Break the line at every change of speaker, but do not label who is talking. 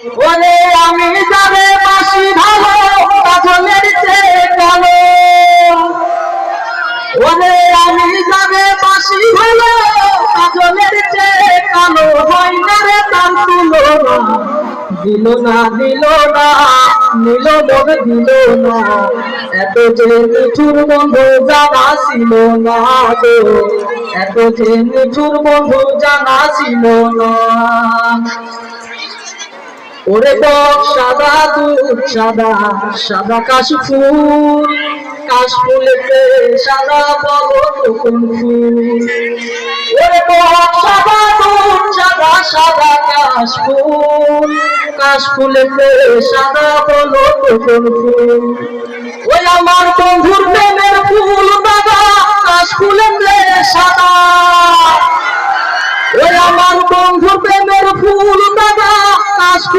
ওরে আমি যাবে বাসি ভালো কাজলের চেয়ে কালো ওরে আমি যাবে বাসি ভালো কাজলের চেয়ে কালো হয় না রে তার তুলনা দিল না দিল না, নিল মন, দিল না। এত যে নিঠুর বন্ধু জানা ছিল না গো, এত যে নিঠুর বন্ধু জানা ছিল না। ওরে বক সাদা দুধ সাদা সাদা কাশ ফুল কাশ ফুলেতে সাদা বলো কোন ফুল ওরে বক সাদা দুধ সাদা সাদা কাশ ফুল কাশ ফুলেতে সাদা বলো কোন ফুল ওই আমার বন্ধুর প্রেমের ফুল দাদা কাশ ফুলেতে সাদা। ওই আমার বন্ধুর প্রেমের